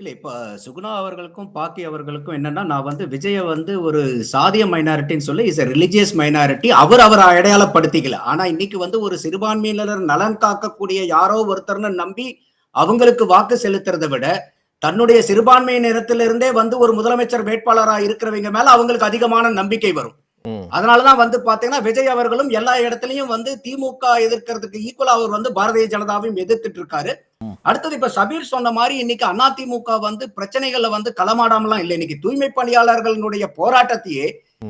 இல்ல இப்ப சுகுணா அவர்களுக்கும், பாக்கி அவர்களுக்கும் என்னன்னா, நான் வந்து விஜய வந்து ஒரு சாதிய மைனாரிட்டின்னு சொல்லி இஸ் எ ரிலிஜியஸ் மைனாரிட்டி. அவர் அவரை அடையாளப்படுத்திக்கல. ஆனா இன்னைக்கு வந்து ஒரு சிறுபான்மையினர் நலன் காக்கக்கூடிய யாரோ ஒருத்தர்னு நம்பி, அவங்களுக்கு வாக்கு செலுத்துறதை விட, தன்னுடைய சிறுபான்மையினரிடத்திலிருந்தே வந்து ஒரு முதலமைச்சர் வேட்பாளராக இருக்கிறவங்க மேல அவங்களுக்கு அதிகமான நம்பிக்கை வரும். அதனாலதான் வந்து பாத்தீங்கன்னா, விஜய் அவர்களும் எல்லா இடத்துலயும் வந்து திமுக எதிர்க்கிறதுக்கு ஈக்குவலா அவர் வந்து பாரதிய ஜனதாவையும் எதிர்த்துட்டு இருக்காரு. அடுத்தது இப்ப சபீர் சொன்ன மாரி இன்னைக்கு அதிமுக வந்து பிரச்சனைகள்ல வந்து களமாடாமலாம் இல்ல. இன்னைக்கு தூய்மை பணியாளர்களுடைய போராட்டத்தையே.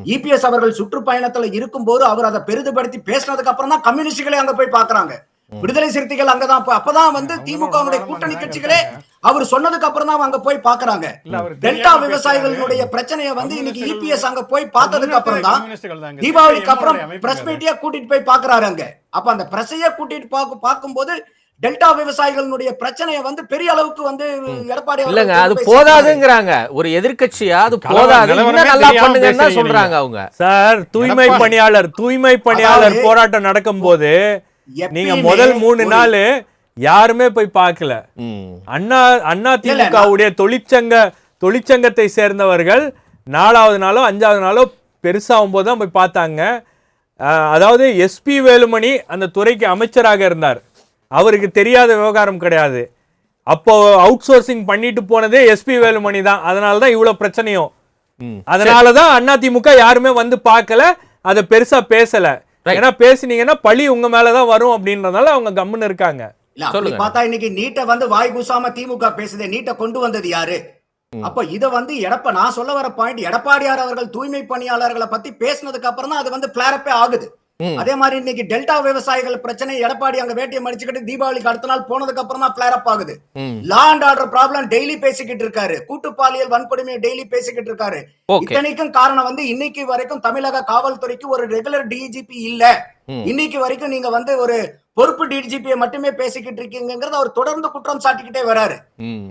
இபிஎஸ் அவர்கள் சுற்றுப்பயணத்துல இருக்கும்போது அவர் அதை பெரிதுபடுத்தி பேசினதுக்கு அப்புறம் தான் கம்யூனிஸ்டுகளே அங்க போய் பாக்குறாங்க. விடுதலை சிறுத்தைகள் அங்கதான் அப்ப- அப்பதான் வந்து ரொம்ப கூட்டணி கட்சிகளே அவர் சொன்னதுக்கு அப்புறம் தான் அங்க போய் பாக்குறாங்க. டெல்டா விவசாயிகளுடைய. பிரச்சனையை வந்து இன்னைக்கு இபிஎஸ் அங்க போய் பார்த்ததுக்கு அப்புறம் தான். தீபாவளிக்கு அப்புறம் பிரஸ் மீட்டியா கூட்டிட்டு போய் பாக்குறாரு அங்க. அப்ப அந்த பிரஸையே கூட்டிட்டு பாக்கு பார்க்கும்போது டெல்டா விவசாயிகளுடைய பிரச்சனையை வந்து பெரிய அளவுக்கு வந்து எடப்பாடி இல்லங்க அது. போதாதுங்கிறாங்க ஒரு எதிர்க்கட்சியா அது போதாது நல்லா பண்ணுங்கன்னு சொல்றாங்க அவங்க சார் தூய்மை. பணியாளர் தூய்மை பணியாளர் போராட்டம் நடக்கும்போது நீங்க எப்பயுமே முதல் மூணு நாள் யாருமே போய் பார்க்கல. அண்ணா அண்ணா திமுகவுடைய தொழிற்சங்க தொழிற்சங்கத்தை சேர்ந்தவர்கள் நாலாவது நாளோ அஞ்சாவது நாளோ பெருசாகும் போது தான் போய் பார்த்தாங்க. அதாவது எஸ்பி வேலுமணி அந்த துறைக்கு அமைச்சராக இருந்தார். அவருக்கு தெரியாத விவகாரம் கிடையாது. அப்போ அவுட் சோர்சிங் பண்ணிட்டு போனதே எஸ்பி வேலுமணி தான். அதனால தான் இவ்வளோ பிரச்சனையும். அதனால தான் அதிமுக யாருமே வந்து பார்க்கல. அதை பெருசா பேசல. ஏன்னா பேசுனீங்கன்னா பழி உங்க மேல தான் வரும் அப்படின்றதால அவங்க கம்முன்னு இருக்காங்க. இல்ல அப்படி. பார்த்தா இன்னைக்கு நீட்டை வந்து வாய் கூசாம திமுக பேசுதே நீட்டை கொண்டு வந்தது யாரு அப்ப இத வந்து எடப்ப நான் சொல்ல வர பாயிண்ட் எடப்பாடியார் அவர்கள் தூய்மை பணியாளர்களை பத்தி பேசினதுக்கு அப்புறம் தான் அது வந்து பிளாரப்பே ஆகுது. அதே மாதிரி இன்னைக்கு டெல்டா விவசாயிகள் பிரச்சனை எடப்பாடி அங்க வேட்டியை மடிச்சுக்கிட்டு தீபாவளிக்கு அடுத்த நாள் போனதுக்கு அப்புறம் தான் பிளாரப் ஆகுது. Law and order problem daily பேசிக்கிட்டு இருக்காரு கூட்டு பாலியல் வன்கொடுமையை டெய்லி பேசிக்கிட்டு இருக்காரு. இத்தனைக்கும் காரணம் வந்து இன்னைக்கு வரைக்கும் தமிழக காவல்துறைக்கு ஒரு ரெகுலர் டிஜிபி இல்ல. இன்னைக்கு வரைக்கும் நீங்க வந்து ஒரு பொறுப்பு டிஜிபியை மட்டுமே பேசிக்கிட்டு இருக்கீங்கிறத அவர் தொடர்ந்து குற்றம் சாட்டிக்கிட்டே வராரு.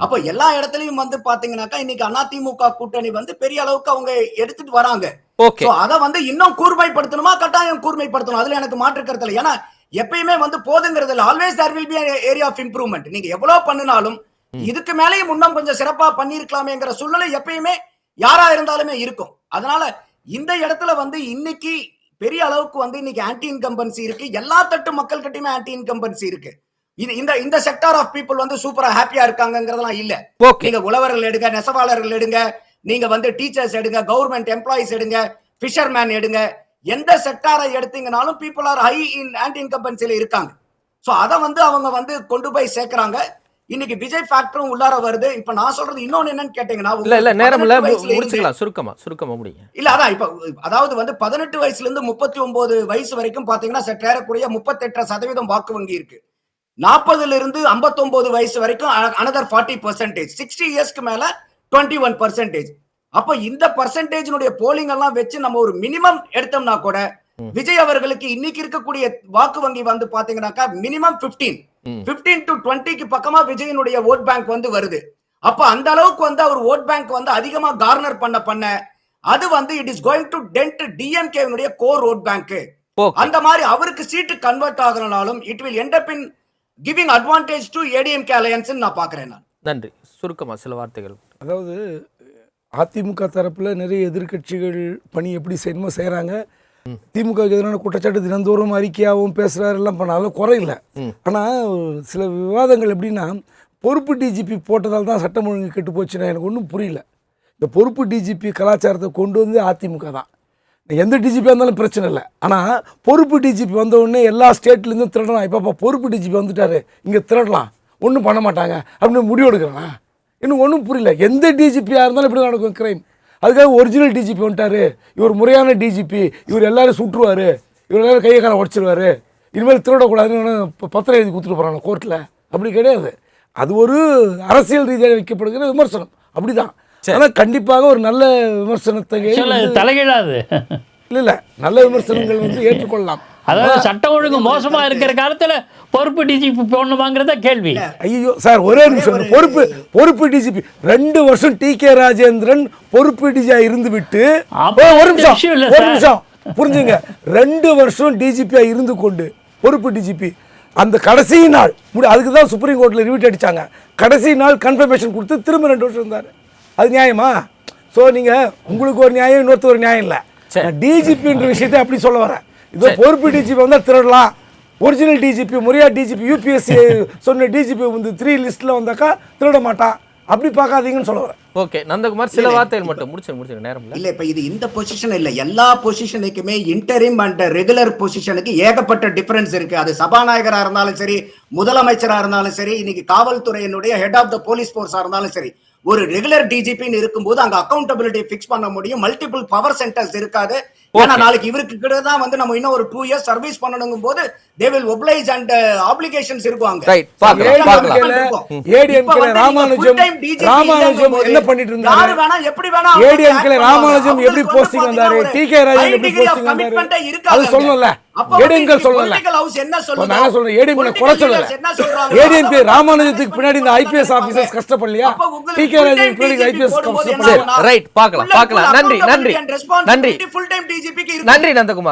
அப்ப எல்லா இடத்துலயும் வந்து பாத்தீங்கன்னாக்கா இன்னைக்கு அதிமுக கூட்டணி வந்து பெரிய அளவுக்கு அவங்க எடுத்துட்டு வராங்க. அத வந்து இன்னும் கூர்மைப்படுத்தணுமா? கட்டாயம் கூர்மைப்படுத்தணும். அதுல எனக்கு மாற்று கருத்து இல்லை. ஏன்னா எப்பயுமே வந்து போதுங்கிறது இல்ல. Always there will be area of improvement நீங்க எவ்வளவு பண்ணினாலும் இதுக்கு மேலேயும் இன்னும் கொஞ்சம் சிறப்பா பண்ணிருக்கலாமேங்கிற சூழ்நிலை எப்பயுமே யாரா இருந்தாலுமே இருக்கும். அதனால இந்த இடத்துல வந்து இன்னைக்கு பெரிய அளவுக்கு வந்து இன்னைக்கு ஆன்டி இன்கம்பன்சி இருக்கு. எல்லா தட்டு மக்கள் கிட்டயுமே ஆன்டி இன்கம்பன்சி இருக்கு. இது இந்த இந்த செக்டார் ஆஃப் பீப்புள் வந்து சூப்பரா ஹாப்பியா இருக்காங்கங்கிறதெல்லாம் இல்ல. நீங்க உழவர்கள் எடுங்க நெசவாளர்கள் எடுங்க நீங்க வந்து டீச்சர்ஸ் எடுங்க கவர்மெண்ட் எம்ப்ளாயிஸ் எடுங்க ஃபிஷர்மேன் எடுங்க. எந்த செக்டாரை எடுத்தீங்கனாலும் people are high in anti இன்கம்பன்சில இருக்காங்க. சோ அத வந்து அவங்க வந்து கொண்டு போய் சேர்க்கறாங்க. இன்னைக்கு விஜய் ஃபேக்டரும் உள்ளார வருது. இப்ப நான் சொல்றது இன்னொன்னு என்னன்னு கேட்டீங்கன்னா இல்ல இல்ல நேரம் இல்ல. 18 வயசுல இருந்து- முடிச்சுக்கலாம் சுருக்கமா சுருக்கமா முடிங்க. இல்ல அதான் இப்ப அதாவது வந்து பதினெட்டு வயசுல இருந்து முப்பத்தி ஒன்பது வயசு வரைக்கும் பாத்தீங்கன்னா சற்றேறக்குறைய முப்பத்தெட்டு சதவீதம் வாக்கு வங்கி இருக்கு. நாற்பதுல இருந்து 59 வயசு வரைக்கும் அனதர் ஃபார்ட்டி பர்சன்டேஜ் சிக்ஸ்டி இயர்ஸ்க்கு மேல டுவெண்ட்டி ஒன் பர்சன்டேஜ் அப்ப இந்த பர்சன்டேஜினுடைய போலிங் எல்லாம் வச்சு நம்ம ஒரு மினிமம் எடுத்தோம்னா கூட. விஜய் அவர்களுக்கு இன்னைக்கு இருக்கக்கூடிய வாக்கு வங்கி வந்து பாத்தீங்கன்னாக்கா மினிமம் 15 ம். 15 டு டுவெண்ட்டிக்கு பக்கமா விஜயனுடைய ஓட் பேங்க் வந்து வருது. அப்ப அந்த அளவுக்கு வந்து அவர் ஓட் பேங்க் வந்து அதிகமா கார்னர் பண்ண பண்ண அது வந்து it is going to dent DMK core vote bank அந்த மாதிரி அவருக்கு சீட்டு convert ஆகலனாலும் it will end up in giving advantage to ADMK alliance நான் பாக்குறேன் நான். நன்றி. சுருக்கமா சில வார்த்தைகள். அதாவது அதிமுக தரப்பில் நிறைய எதிர்க்கட்சிகள் பணி எப்படி செய்யணுமோ செய்கிறாங்க திமுக எதிரான குற்றச்சாட்டு தினந்தோறும் அறிக்கையாகவும் பேசுகிறாரு எல்லாம் பண்ணாலும் குறையில்லை. ம். ஆனால் சில விவாதங்கள் எப்படின்னா பொறுப்பு டிஜிபி போட்டதால் தான் சட்டம் ஒழுங்கு கெட்டு போச்சுன்னா எனக்கு ஒன்றும் புரியல. இந்த பொறுப்பு டிஜிபி கலாச்சாரத்தை கொண்டு வந்து அதிமுக தான். எந்த டிஜிபியாக இருந்தாலும் பிரச்சனை இல்லை. ஆனால் பொறுப்பு டிஜிபி வந்த உடனே எல்லா ஸ்டேட்லேருந்தும் திருடலாம் இப்போ பொறுப்பு டிஜிபி வந்துட்டாரு இங்கே திருடலாம் ஒன்றும் பண்ண மாட்டாங்க. அப்படின்னு முடிவு எடுக்கிறானா இன்னும் ஒன்றும் புரியல. எந்த டிஜிபியாக இருந்தாலும் இப்படி நடக்கும் கிரைம் அதுக்காக ஒரிஜினல் டிஜிபி வந்துட்டாரு. இவர் முறையான டிஜிபி இவர் எல்லாரும் சுட்டுருவார். இவர் எல்லாரும் கையை காலை உடச்சிருவாரு. இனிமேல் திருடக்கூடாதுன்னு ப- பத்திரம் எழுதி கொடுத்துட்டு போகிறாங்க கோர்ட்டில் அப்படி கிடையாது. அது ஒரு அரசியல் ரீதியாக வைக்கப்படுகிற விமர்சனம். அப்படிதான். ஆனால் கண்டிப்பாக ஒரு நல்ல விமர்சனத்தை தலைகீழாது இல்ல இல்ல. நல்ல விமர்சனங்கள் வந்து ஏற்றுக்கொள்ளலாம். அதாவது சட்டம் ஒழுங்கு மோசமா இருக்கிற காலத்துல பொறுப்பு டிஜிபி போடணுமாங்கிறத கேள்வி. ஐயோ சார் ஒரே நிமிஷம் பொறுப்பு பொறுப்பு டிஜிபி ரெண்டு வருஷம் டி கே ராஜேந்திரன் பொறுப்பு டிஜியா இருந்து விட்டு ஒரு நிமிஷம் ஒரு. நிமிஷம் புரிஞ்சுங்க. ரெண்டு வருஷம் டிஜிபியா இருந்து கொண்டு பொறுப்பு டிஜிபி அந்த கடைசி நாள் முடி அதுக்கு தான் சுப்ரீம் கோர்ட்டில் ரிவிட் அடிச்சாங்க. கடைசி நாள் கன்ஃபர்மேஷன் கொடுத்து திரும்ப ரெண்டு வருஷம் இருந்தார். அது நியாயமா? ஸோ நீங்கள் உங்களுக்கு ஒரு நியாயம் இன்னொருத்தர் ஒரு நியாயம் இல்லை. டிஜிபின்ற விஷயத்தை அப்படி சொல்ல வரேன். இதோ பொறுப்பு டிஜிபி வந்தால் திருடலாம். ஒரிஜினல் டிஜிபி முறையா டிஜிபி யூபிஎஸ்சி சொன்ன டிஜிபி வந்து த்ரீ லிஸ்ட்டில் வந்தாக்கா திருட மாட்டான். அப்படி பார்க்காதீங்கன்னு சொல்ல வரேன். ஓகே நந்தகுமார் சில வார்த்தைகள் மட்டும் முடிச்சு முடிச்சு நேரம் இல்ல. இப்ப இது இந்த பொசிஷன் இல்ல. எல்லா பொசிஷனுக்குமே இன்டரிம் அண்ட் ரெகுலர் பொசிஷனுக்கு ஏகப்பட்ட டிஃபரன்ஸ் இருக்கு. அது சபாநாயகரா இருந்தாலும் சரி முதலமைச்சரா இருந்தாலும் சரி இன்னைக்கு காவல்துறையினுடைய ஹெட் ஆஃப் த போலீஸ் போர்ஸா இருந்தாலும் சரி. ஒரு ரெகுலர் டிஜிபின்னு இருக்கும்போது அங்க அக்கௌண்டபிலிட்டி ஃபிக்ஸ் பண்ண முடியும். மல்டிபிள் பவர் சென்டர்ஸ் இருக்காது. ஏன்னா நாளைக்கு இவருக்கு கிட்ட தான் வந்து நம்ம இன்னும் ஒரு டூ இயர்ஸ் சர்வீஸ் பண்ணணுங்கும் போது they will applies and applications இருக்கும் அங்க Right, பார்க்கலாம், பார்க்கலாம். ஏடிஎம்கே ராமானுஜம் ராமானுஜம் என்ன பண்ணிட்டு இருந்தாரு ஏடிஎம்கே ராமானுஜம் எப்படி போஸ்டிங் வந்தாரு டி கே ராஜன் எப்படி போஸ்டிங் வந்தாரு அது சொல்லல நான் சொல்றேன் ஏடிஎம்கே குறை சொல்லல ஏடிஎம்கே ராமானுஜத்துக்கு பின்னாடி இந்த ஐபிஎஸ் ஆபீசர்ஸ் கஷ்டப்படலையா டி கே ராஜன் பின்னாடி ஐபிஎஸ் right, பார்க்கலாம், பார்க்கலாம். நன்றி, நன்றி, நன்றி. ஃபுல் டைம் டிஜிபிக்கு நன்றி நந்தகுமார்.